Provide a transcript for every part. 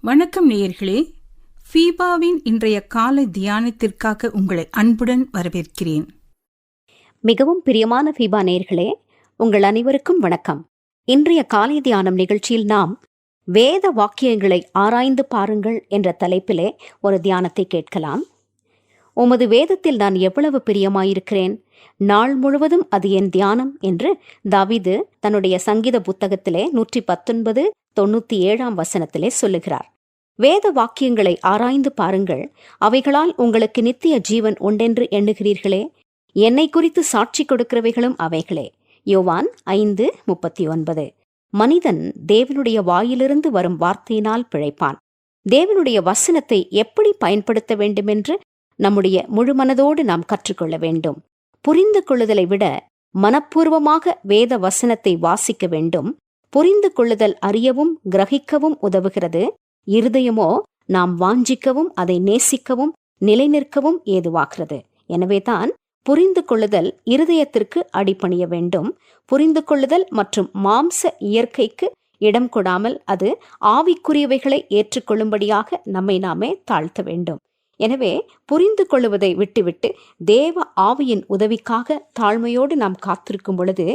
வணக்கம் நேயர்களே. ஃபீபாவின் இன்றைய காலை தியானத்திற்காக உங்களை அன்புடன் வரவேற்கிறேன். மிகவும் பிரியமான ஃபீபா நேயர்களே உங்கள் அனைவருக்கும் வணக்கம். இன்றைய காலை தியானம் நிகழ்ச்சியில் நாம் வேத வாக்கியங்களை ஆராய்ந்து பாருங்கள் என்ற தலைப்பிலே ஒரு தியானத்தை கேட்கலாம். உமது வேதத்தில் நான் எவ்வளவு பிரியமாயிருக்கிறேன். நாள் முழுவதும் அது என் தியானம் என்று தவிது தன்னுடைய சங்கீத புத்தகத்திலே நூற்றி பத்தொன்பது தொண்ணூத்தி ஏழாம் வசனத்திலே சொல்லுகிறார். வேத வாக்கியங்களை ஆராய்ந்து பாருங்கள். அவைகளால் உங்களுக்கு நித்திய ஜீவன் உண்டென்று எண்ணுகிறீர்களே. என்னை குறித்து சாட்சி கொடுக்கிறவைகளும் அவைகளே. யோவான் ஐந்து முப்பத்தி ஒன்பது. மனிதன் தேவனுடைய வாயிலிருந்து வரும் வார்த்தையினால் பிழைப்பான். தேவனுடைய வசனத்தை எப்படி பயன்படுத்த வேண்டுமென்று நம்முடைய முழுமனதோடு நாம் கற்றுக்கொள்ள வேண்டும். புரிந்து கொள்ளுதலை விட மனப்பூர்வமாக வேத வசனத்தை வாசிக்க வேண்டும். புரிந்து கொள்ளுதல் அறியவும் கிரகிக்கவும் உதவுகிறது. இருதயமோ நாம் வாஞ்சிக்கவும் அதை நேசிக்கவும் நிலைநிற்கவும் ஏதுவாகிறது. எனவேதான் புரிந்து கொள்ளுதல் இருதயத்திற்கு அடிபணிய வேண்டும். புரிந்து கொள்ளுதல் மற்றும் மாம்ச இயற்கைக்கு இடம் கொடாமல் அது ஆவிக்குரியவைகளை ஏற்றுக்கொள்ளும்படியாக நம்மை நாமே தாழ்த்த வேண்டும். எனவே புரிந்து கொள்ளுவதை விட்டுவிட்டு தேவ ஆவியின் உதவிக்காக தாழ்மையோடு நாம் காத்திருக்கும் பொழுது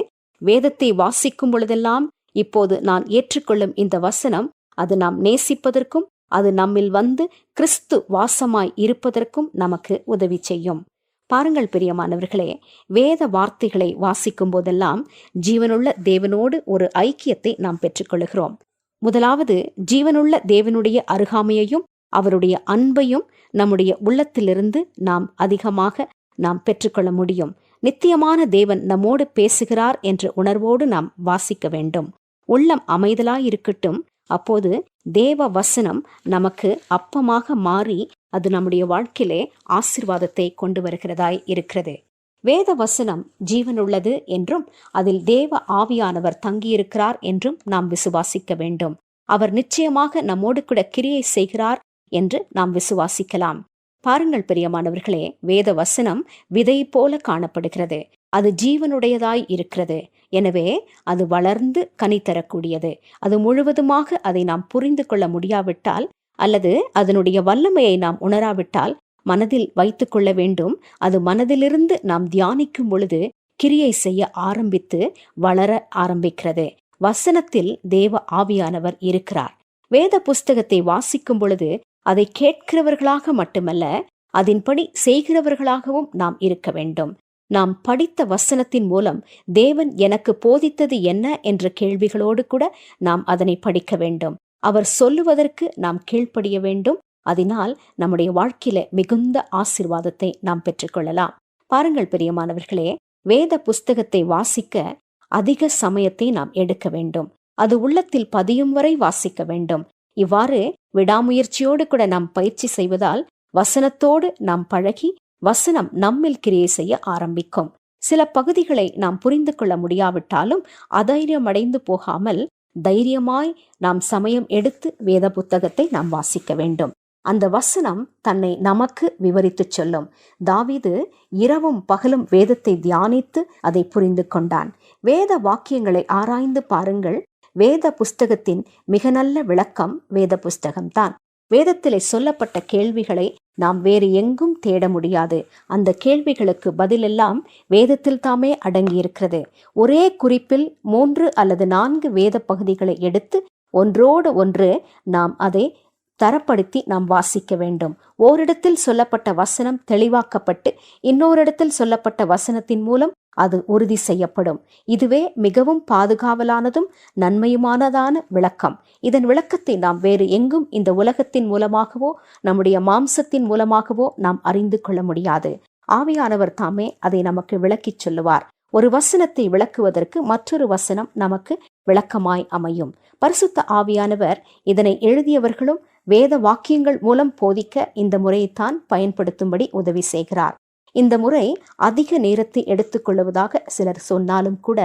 வேதத்தை வாசிக்கும் பொழுதெல்லாம் இப்போது நான் ஏற்றுக்கொள்ளும் இந்த வசனம் அது நாம் நேசிப்பதற்கும் அது நம்மில் வந்து கிறிஸ்து வாசமாய் இருப்பதற்கும் நமக்கு உதவி செய்யும். பாருங்கள் பிரியமானவர்களே வேத வார்த்தைகளை வாசிக்கும் போதெல்லாம் ஜீவனுள்ள தேவனோடு ஒரு ஐக்கியத்தை நாம் பெற்றுக்கொள்கிறோம் முதலாவது ஜீவனுள்ள தேவனுடைய அருகாமையையும் அவருடைய அன்பையும் நம்முடைய உள்ளத்திலிருந்து நாம் அதிகமாக நாம் பெற்றுக்கொள்ள முடியும். நித்தியமான தேவன் நம்மோடு பேசுகிறார் என்ற உணர்வோடு நாம் வாசிக்க வேண்டும். உள்ளம் அமைதலாயிருக்கட்டும் அப்போது தேவ வசனம் நமக்கு அப்பமாக மாறி அது நம்முடைய வாழ்க்கையிலே ஆசிர்வாதத்தை கொண்டு வருகிறதாய் இருக்கிறது. வேத வசனம் ஜீவனுள்ளது என்றும் அதில் தேவ ஆவியானவர் தங்கியிருக்கிறார் என்றும் நாம் விசுவாசிக்க வேண்டும். அவர் நிச்சயமாக நம்மோடு கூட கிரியை செய்கிறார் என்று நாம் விசுவாசிக்கலாம். பாருங்கள் பிரியமானவர்களே வேத வசனம் விதை போல காணப்படுகிறது. அது ஜீவனுடையதாய் இருக்கிறது. எனவே அது வளர்ந்து கனி தரக்கூடியது. அது முழுவதுமாக அதை நாம் புரிந்து கொள்ள முடியாவிட்டால் அல்லது அதனுடைய வல்லமையை நாம் உணராவிட்டால் மனதில் வைத்துக் கொள்ள வேண்டும். அது மனதிலிருந்து நாம் தியானிக்கும் பொழுது கிரியை செய்ய ஆரம்பித்து வளர ஆரம்பிக்கிறது. வசனத்தில் தேவ ஆவியானவர் இருக்கிறார். வேத புஸ்தகத்தை வாசிக்கும் பொழுது அதை கேட்கிறவர்களாக மட்டுமல்ல அதன்படி செய்கிறவர்களாகவும் நாம் இருக்க வேண்டும். நாம் படித்த வசனத்தின் மூலம் தேவன் எனக்கு போதித்தது என்ன என்ற கேள்விகளோடு கூட நாம் அதனை படிக்க வேண்டும். அவர் சொல்லுவதற்கு நாம் கீழ்ப்படிய வேண்டும். அதனால் நம்முடைய வாழ்க்கையில மிகுந்த ஆசிர்வாதத்தை நாம் பெற்றுக்கொள்ளலாம். பாருங்கள் பிரியமானவர்களே வேத புஸ்தகத்தை வாசிக்க அதிக சமயத்தை நாம் எடுக்க வேண்டும். அது உள்ளத்தில் பதியும் வரை வாசிக்க வேண்டும். இவ்வாறு விடாமுயற்சியோடு கூட நாம் பயிற்சி செய்வதால் வசனத்தோடு நாம் பழகி வசனம் நம்மில் கிரியை செய்ய ஆரம்பிக்கும். சில பகுதிகளை நாம் புரிந்து கொள்ள முடியாவிட்டாலும் அதைரியமடைந்து போகாமல் தைரியமாய் நாம் சமயம் எடுத்து வேத புத்தகத்தை நாம் வாசிக்க வேண்டும். அந்த வசனம் தன்னை நமக்கு விவரித்துச் சொல்லும். தாவீது இரவும் பகலும் வேதத்தை தியானித்து அதை புரிந்து கொண்டான். வேத வாக்கியங்களை ஆராய்ந்து பாருங்கள். வேத புஸ்தகத்தின் மிக நல்ல விளக்கம் வேத புஸ்தகம்தான். வேதத்திலே சொல்லப்பட்ட கேள்விகளை நாம் வேறு எங்கும் தேட முடியாது. அந்த கேள்விகளுக்கு பதிலெல்லாம் வேதத்தில் தாமே அடங்கியிருக்கிறது. ஒரே குறிப்பில் மூன்று அல்லது நான்கு வேத பகுதிகளை எடுத்து ஒன்றோடு ஒன்று நாம் அதை தரப்படுத்தி நாம் வாசிக்க வேண்டும். ஓரிடத்தில் சொல்லப்பட்ட வசனம் தெளிவாக்கப்பட்டு இன்னோரிடத்தில் சொல்லப்பட்ட வசனத்தின் மூலம் அது உறுதி செய்யப்படும். இதுவே மிகவும் பாதுகாவலானதும் நன்மையுமானதான விளக்கம். இதன் விளக்கத்தை நாம் வேறு எங்கும் இந்த உலகத்தின் மூலமாகவோ நம்முடைய மாம்சத்தின் மூலமாகவோ நாம் அறிந்து கொள்ள முடியாது. ஆவியானவர் தாமே அதை நமக்கு விளக்கிச் சொல்லுவார். ஒரு வசனத்தை விளக்குவதற்கு மற்றொரு வசனம் நமக்கு விளக்கமாய் அமையும். பரிசுத்த ஆவியானவர் இதனை எழுதியவர்களும் வேத வாக்கியங்கள் மூலம் போதிக்க இந்த முறையைத்தான் பயன்படுத்தும்படி உதவி செய்கிறார். இந்த முறை அதிக நேரத்தை எடுத்துக்கொள்வதாக சிலர் சொன்னாலும் கூட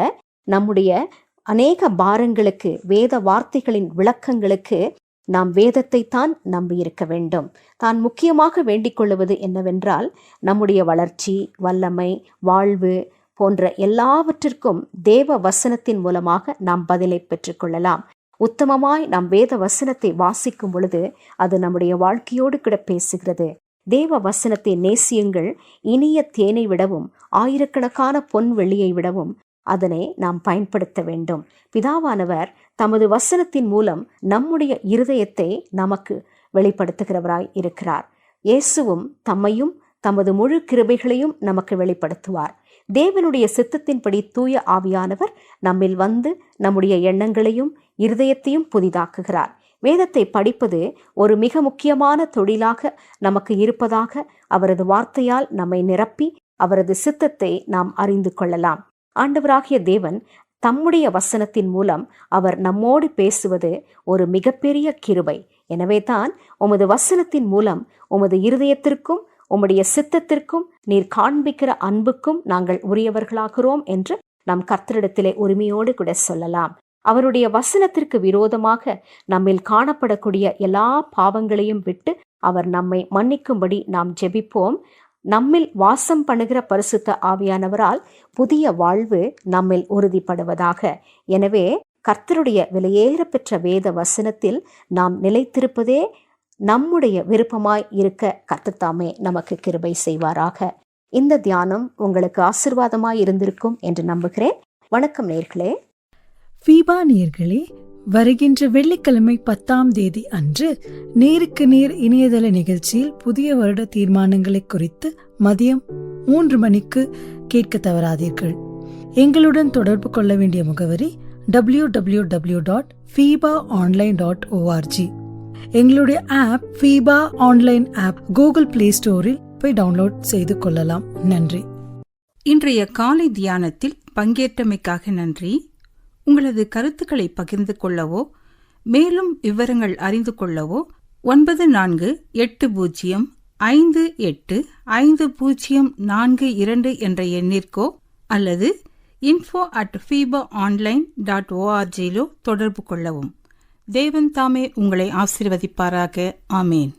நம்முடைய அநேக பாரங்களுக்கு வேத வார்த்தைகளின் விளக்கங்களுக்கு நாம் வேதத்தை தான் நம்பியிருக்க வேண்டும். தான் முக்கியமாக வேண்டிக் கொள்வது என்னவென்றால் நம்முடைய வளர்ச்சி வல்லமை வாழ்வு போன்ற எல்லாவற்றிற்கும் தேவ வசனத்தின் மூலமாக நாம் பதிலை பெற்றுக்கொள்ளலாம் உத்தமமாய் நாம் வேத வசனத்தை வாசிக்கும் பொழுது அது நம்முடைய வாழ்க்கையோடு கூட பேசுகிறது. தேவ வசனத்தை நேசியுங்கள் இனிய தேனை விடவும் ஆயிரக்கணக்கான பொன் வெள்ளியை விடவும் அதனை நாம் பயன்படுத்த வேண்டும். பிதாவானவர் தமது வசனத்தின் மூலம் நம்முடைய இருதயத்தை நமக்கு வெளிப்படுத்துகிறவராய் இருக்கிறார். இயேசுவும் தம்மையும் தமது முழு கிருபைகளையும் நமக்கு வெளிப்படுத்துவார். தேவனுடைய சித்தத்தின்படி தூய ஆவியானவர் நம்மில் வந்து நம்முடைய எண்ணங்களையும் இருதயத்தையும் புதிதாக்குகிறார். வேதத்தை படிப்பது ஒரு மிக முக்கியமான தொழிலாக நமக்கு இருப்பதாக அவரது வார்த்தையால் நம்மை நிரப்பி அவரது சித்தத்தை நாம் அறிந்து கொள்ளலாம். ஆண்டவராகிய தேவன் தம்முடைய வசனத்தின் மூலம் அவர் நம்மோடு பேசுவது ஒரு மிகப்பெரிய கிருபை. எனவே தான் உமது வசனத்தின் மூலம் உமது இருதயத்திற்கும் உம்முடைய சித்தத்திற்கும் நீர் காண்பிக்கிற அன்புக்கும் நாங்கள் உரியவர்களாகிறோம் என்று நம் கர்த்தரிடத்திலே உரிமையோடு கூட சொல்லலாம். அவருடைய வசனத்திற்கு விரோதமாக நம்மில் காணப்படக்கூடிய எல்லா பாவங்களையும் விட்டு அவர் நம்மை மன்னிக்கும்படி நாம் ஜெபிப்போம். நம்மில் வாசம் பண்ணுகிற பரிசுத்த ஆவியானவரால் புதிய வாழ்வு நம்மில் உறுதிப்படுவதாக. எனவே கர்த்தருடைய விலையேற பெற்ற வேத வசனத்தில் நாம் நிலைத்திருப்பதே நம்முடைய விருப்பமாய் இருக்க கர்த்தத்தாமே நமக்கு கிருபை செய்வாராக. இந்த தியானம் உங்களுக்கு ஆசிர்வாதமாய் இருந்திருக்கும் என்று நம்புகிறேன். வணக்கம் நேர்களே. ஃபீபா நேர்களே வருகின்ற வெள்ளிக்கிழமை பத்தாம் தேதி அன்று நேருக்கு நேர் இணையதள நிகழ்ச்சியில் புதிய வருட தீர்மானங்களை குறித்து மதியம் மூன்று மணிக்கு கேட்க தவறாதீர்கள். எங்களுடன் தொடர்பு கொள்ள வேண்டிய முகவரி W W W dot FEBA online dot ORG எங்களுடைய app FEBA online app Google Play ஸ்டோரில் போய் டவுன்லோட் செய்து கொள்ளலாம். நன்றி. இன்றைய காலை தியானத்தில் பங்கேற்றமைக்காக நன்றி. உங்களது கருத்துக்களை பகிர்ந்து கொள்ளவோ மேலும் விவரங்கள் அறிந்து கொள்ளவோ ஒன்பது நான்கு எட்டு பூஜ்ஜியம் ஐந்து எட்டு ஐந்து பூஜ்ஜியம் நான்கு இரண்டு என்ற எண்ணிற்கோ அல்லது info at FEBA online dot ஓஆர்ஜியிலோ தொடர்பு கொள்ளவும். தேவன் தாமே உங்களை ஆசீர்வதிப்பாராக. ஆமேன்.